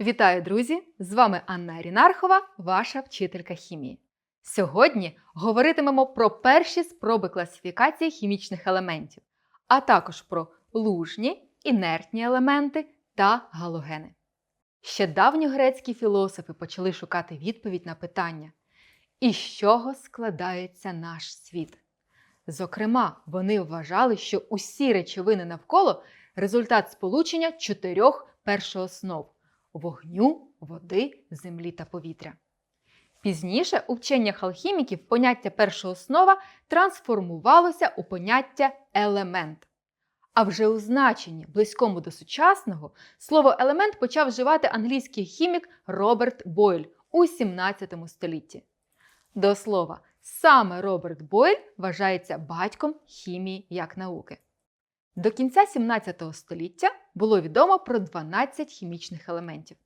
Вітаю, друзі! З вами Анна Рінархова, ваша вчителька хімії. Сьогодні говоритимемо про перші спроби класифікації хімічних елементів, а також про лужні, інертні елементи та галогени. Ще давньогрецькі філософи почали шукати відповідь на питання, із чого складається наш світ. Зокрема, вони вважали, що усі речовини навколо результат сполучення чотирьох першооснов вогню, води, землі та повітря. Пізніше у вченнях алхіміків поняття першооснова трансформувалося у поняття елемент. А вже у значенні, близькому до сучасного, слово елемент почав вживати англійський хімік Роберт Бойль у 17 столітті. До слова, саме Роберт Бойль вважається батьком хімії як науки. До кінця 17 століття було відомо про 12 хімічних елементів.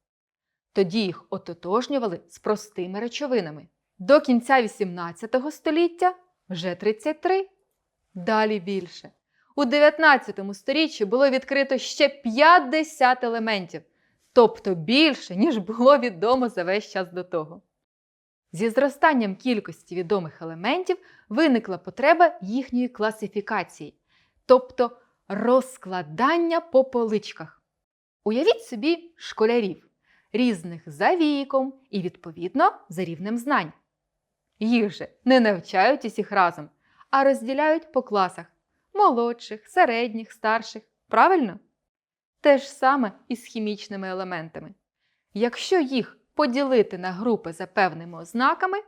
Тоді їх ототожнювали з простими речовинами. До кінця 18 століття вже 33. Далі більше. У 19 сторіччі було відкрито ще 50 елементів, тобто більше, ніж було відомо за весь час до того. Зі зростанням кількості відомих елементів виникла потреба їхньої класифікації, тобто розкладання по поличках. Уявіть собі школярів, різних за віком і, відповідно, за рівнем знань. Їх же не навчають усіх разом, а розділяють по класах молодших, середніх, старших. Правильно? Те ж саме і з хімічними елементами. Якщо їх поділити на групи за певними ознаками,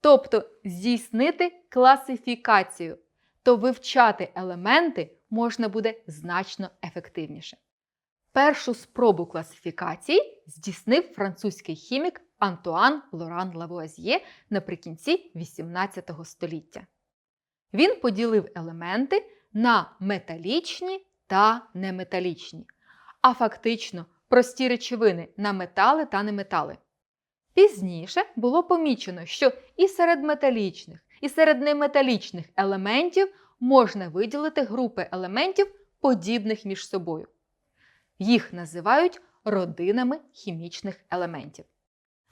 тобто здійснити класифікацію, то вивчати елементи можна буде значно ефективніше. Першу спробу класифікації здійснив французький хімік Антуан Лоран Лавуазьє наприкінці XVIII століття. Він поділив елементи на металічні та неметалічні, а фактично прості речовини на метали та неметали. Пізніше було помічено, що і серед металічних, і серед неметалічних елементів можна виділити групи елементів, подібних між собою. Їх називають родинами хімічних елементів.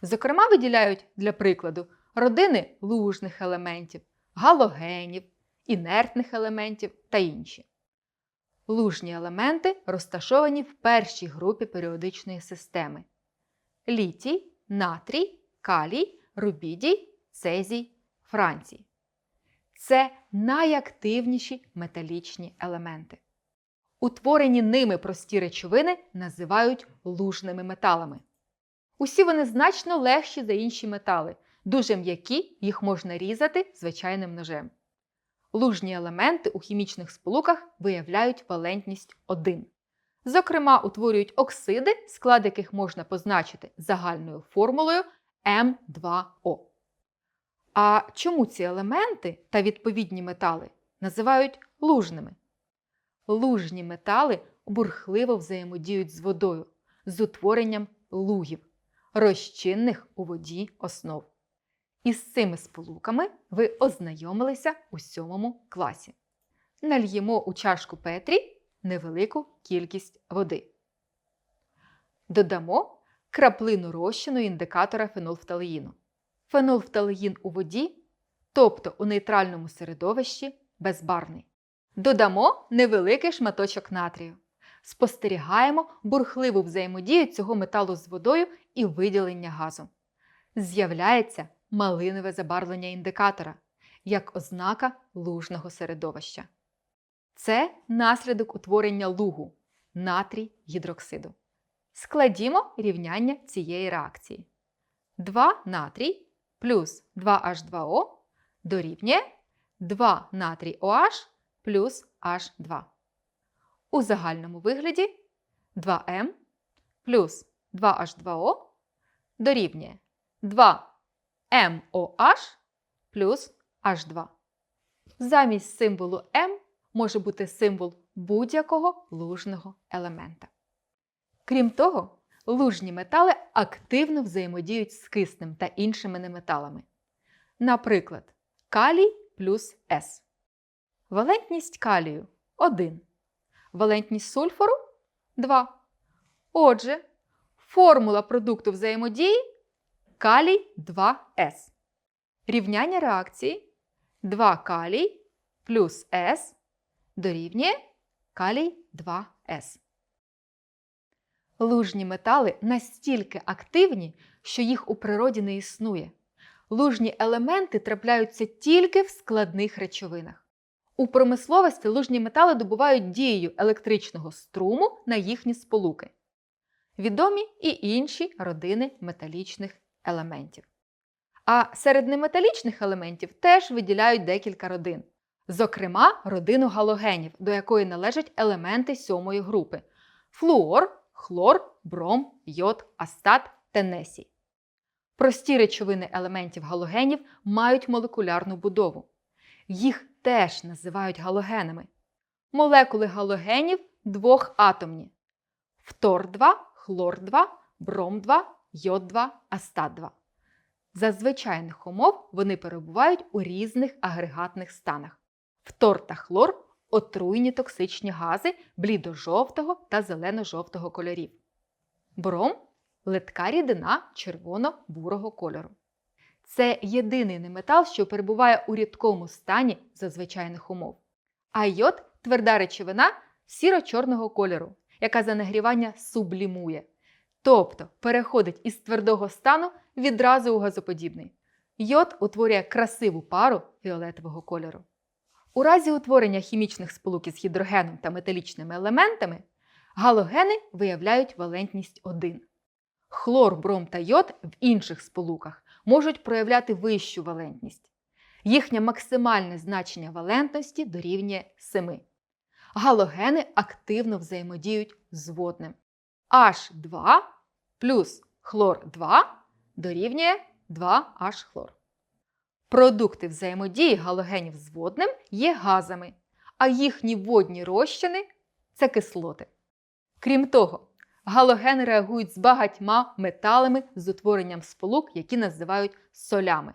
Зокрема, виділяють для прикладу родини лужних елементів, галогенів, інертних елементів та інші. Лужні елементи розташовані в першій групі періодичної системи: літій, натрій, калій, рубідій, цезій, францій. Це найактивніші металічні елементи. Утворені ними прості речовини називають лужними металами. Усі вони значно легші за інші метали, дуже м'які, їх можна різати звичайним ножем. Лужні елементи у хімічних сполуках виявляють валентність 1. Зокрема, утворюють оксиди, склад яких можна позначити загальною формулою М2О. А чому ці елементи та відповідні метали називають лужними? Лужні метали бурхливо взаємодіють з водою, з утворенням лугів, розчинних у воді основ. Із цими сполуками ви ознайомилися у сьомому класі. Нальємо у чашку Петрі невелику кількість води. Додамо краплину розчину індикатора фенолфталеїну. Фенолфталеїн у воді, тобто у нейтральному середовищі, безбарний. Додамо невеликий шматочок натрію. Спостерігаємо бурхливу взаємодію цього металу з водою і виділення газу. З'являється малинове забарвлення індикатора як ознака лужного середовища. Це наслідок утворення лугу натрій гідроксиду. Складімо рівняння цієї реакції. 2 натрій плюс 2H2O дорівнює 2 натрій OH плюс H2. У загальному вигляді 2М плюс 2H2O дорівнює 2MOH плюс H2. Замість символу М може бути символ будь-якого лужного елемента. Крім того, лужні метали активно взаємодіють з киснем та іншими неметалами. Наприклад, калій плюс С. Валентність калію 1. Валентність сульфору 2. Отже, Формула продукту взаємодії калій 2С. Рівняння реакції 2 калій плюс С дорівнює калій 2С. Лужні метали настільки активні, що їх у природі не існує. Лужні елементи трапляються тільки в складних речовинах. У промисловості лужні метали добувають дією електричного струму на їхні сполуки. Відомі і інші родини металічних елементів. А серед неметалічних елементів теж виділяють декілька родин. Зокрема, родину галогенів, до якої належать елементи сьомої групи: флуор, хлор, бром, йод, астат, тенесій. Прості речовини елементів галогенів мають молекулярну будову. Їх теж називають галогенами. Молекули галогенів двохатомні: фтор-2, хлор-2, бром-2, йод-2, астат-2. За звичайних умов вони перебувають у різних агрегатних станах. Фтор та хлор отруйні токсичні гази блідо-жовтого та зелено-жовтого кольорів. Бром литка рідина червоно-бурого кольору. Це єдиний неметал, що перебуває у рідкому стані за звичайних умов. А йод тверда речовина сіро-чорного кольору, яка за нагрівання сублімує, тобто переходить із твердого стану відразу у газоподібний. Йод утворює красиву пару фіолетового кольору. У разі утворення хімічних сполук із гідрогеном та металічними елементами галогени виявляють валентність 1. Хлор, бром та йод в інших сполуках можуть проявляти вищу валентність. Їхнє максимальне значення валентності дорівнює 7. Галогени активно взаємодіють з водним. H2 плюс хлор 2 дорівнює 2H хлор. Продукти взаємодії галогенів з водним є газами, а їхні водні розчини це кислоти. Крім того, галогени реагують з багатьма металами з утворенням сполук, які називають солями.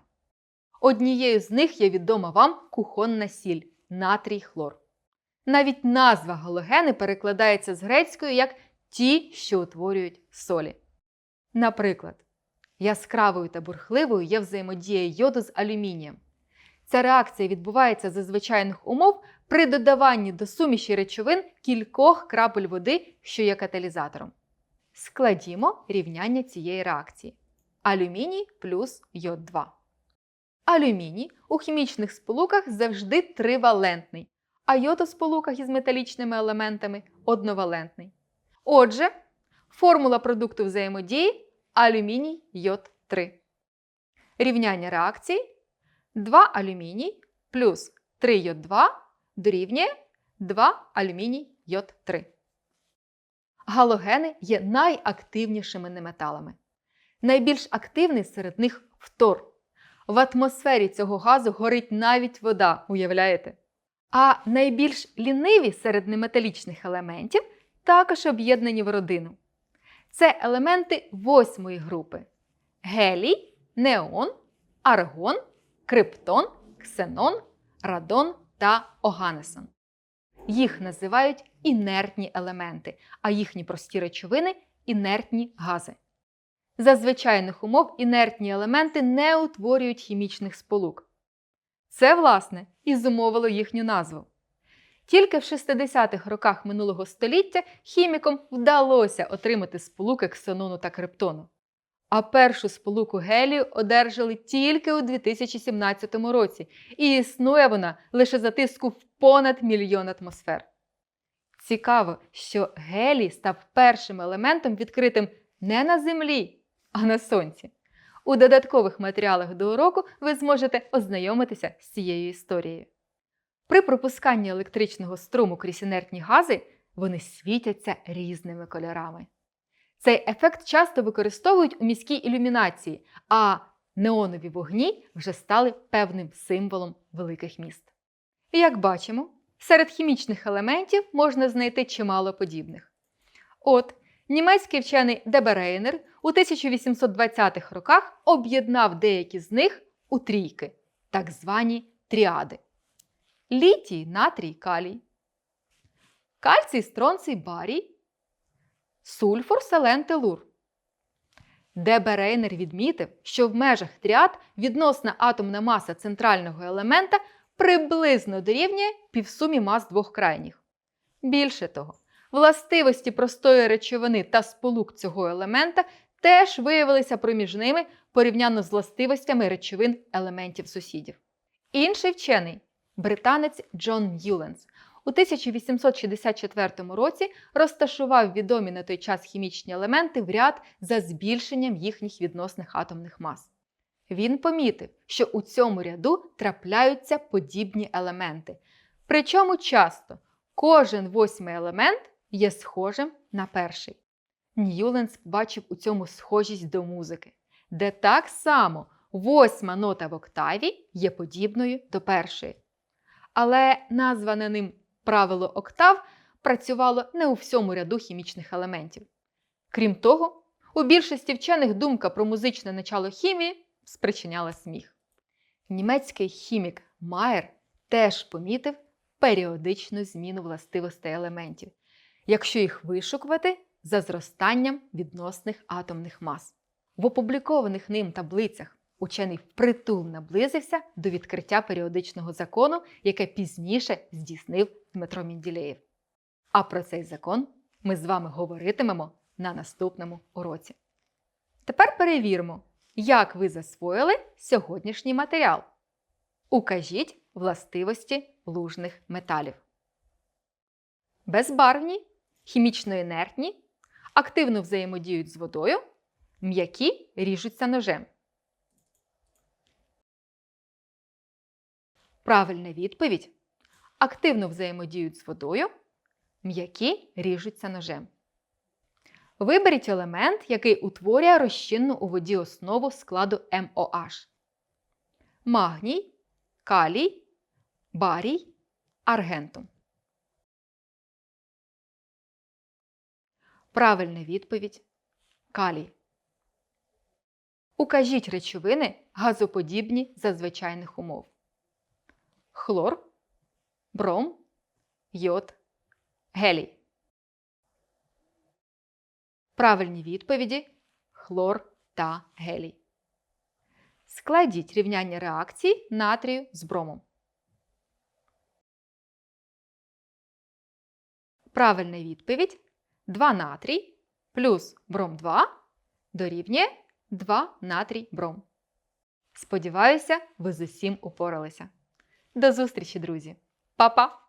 Однією з них є відома вам кухонна сіль натрій хлор. Навіть назва галогени перекладається з грецької як ті, що утворюють солі. Наприклад, яскравою та бурхливою є взаємодія йоду з алюмінієм. Ця реакція відбувається за звичайних умов при додаванні до суміші речовин кількох крапель води, що є каталізатором. Складімо рівняння цієї реакції. Алюміній плюс йод 2. Алюміній у хімічних сполуках завжди тривалентний, а йод у сполуках із металічними елементами одновалентний. Отже, формула продукту взаємодії алюміній йод 3. Рівняння реакції 2 алюміній плюс 3 йод 2 дорівнює 2 алюміній йод 3. Галогени є найактивнішими неметалами. Найбільш активний серед них фтор. В атмосфері цього газу горить навіть вода, уявляєте? А найбільш ліниві серед неметалічних елементів також об'єднані в родину. Це елементи восьмої групи: гелій, неон, аргон, криптон, ксенон, радон та оганесон. Їх називають інертні елементи, а їхні прості речовини інертні гази. За звичайних умов інертні елементи не утворюють хімічних сполук. Це, власне, і зумовило їхню назву. Тільки в 60-х роках минулого століття хімікам вдалося отримати сполуки ксенону та криптону. А першу сполуку гелію одержали тільки у 2017 році, і існує вона лише за тиску в понад мільйон атмосфер. Цікаво, що гелій став першим елементом, відкритим не на Землі, а на Сонці. У додаткових матеріалах до уроку ви зможете ознайомитися з цією історією. При пропусканні електричного струму крізь інертні гази вони світяться різними кольорами. Цей ефект часто використовують у міській ілюмінації, а неонові вогні вже стали певним символом великих міст. І як бачимо, серед хімічних елементів можна знайти чимало подібних. От, німецький вчений Деберейнер у 1820-х роках об'єднав деякі з них у трійки, так звані тріади. Літій, натрій, калій, кальцій, стронцій, барій, сульфур, селен, телур. Д.Б. Рейнер відмітив, що в межах тріад відносна атомна маса центрального елемента приблизно дорівнює півсумі мас двох крайніх. Більше того, властивості простої речовини та сполук цього елемента теж виявилися проміжними порівняно з властивостями речовин елементів сусідів. Інший вчений, британець Джон Ньюленс, у 1864 році розташував відомі на той час хімічні елементи в ряд за збільшенням їхніх відносних атомних мас. Він помітив, що у цьому ряду трапляються подібні елементи. Причому часто кожен восьмий елемент є схожим на перший. Ньюленс бачив у цьому схожість до музики, де так само восьма нота в октаві є подібною до першої. Але назване ним правило октав працювало не у всьому ряду хімічних елементів. Крім того, у більшості вчених думка про музичне начало хімії спричиняла сміх. Німецький хімік Майер теж помітив періодичну зміну властивостей елементів, якщо їх вишукувати за зростанням відносних атомних мас. В опублікованих ним таблицях учений впритул наблизився до відкриття періодичного закону, яке пізніше здійснив Дмитро Мінділеєв. А про цей закон ми з вами говоритимемо на наступному уроці. Тепер перевіримо, як ви засвоїли сьогоднішній матеріал. Укажіть властивості лужних металів. Безбарвні, хімічно інертні, активно взаємодіють з водою, м'які ріжуться ножем. Правильна відповідь активно взаємодіють з водою, м'які ріжуться ножем. Виберіть елемент, який утворює розчинну у воді основу складу MOH. Магній, калій, барій, аргентум. Правильна відповідь калій. Укажіть речовини газоподібні за звичайних умов. Хлор, бром, йод, гелій. Правильні відповіді хлор та гелій. Складіть рівняння реакції натрію з бромом. Правильна відповідь 2 натрій плюс бром 2 дорівнює 2 натрій бром. Сподіваюся, ви з усім упоралися. До зустрічі, друзі! Па-па!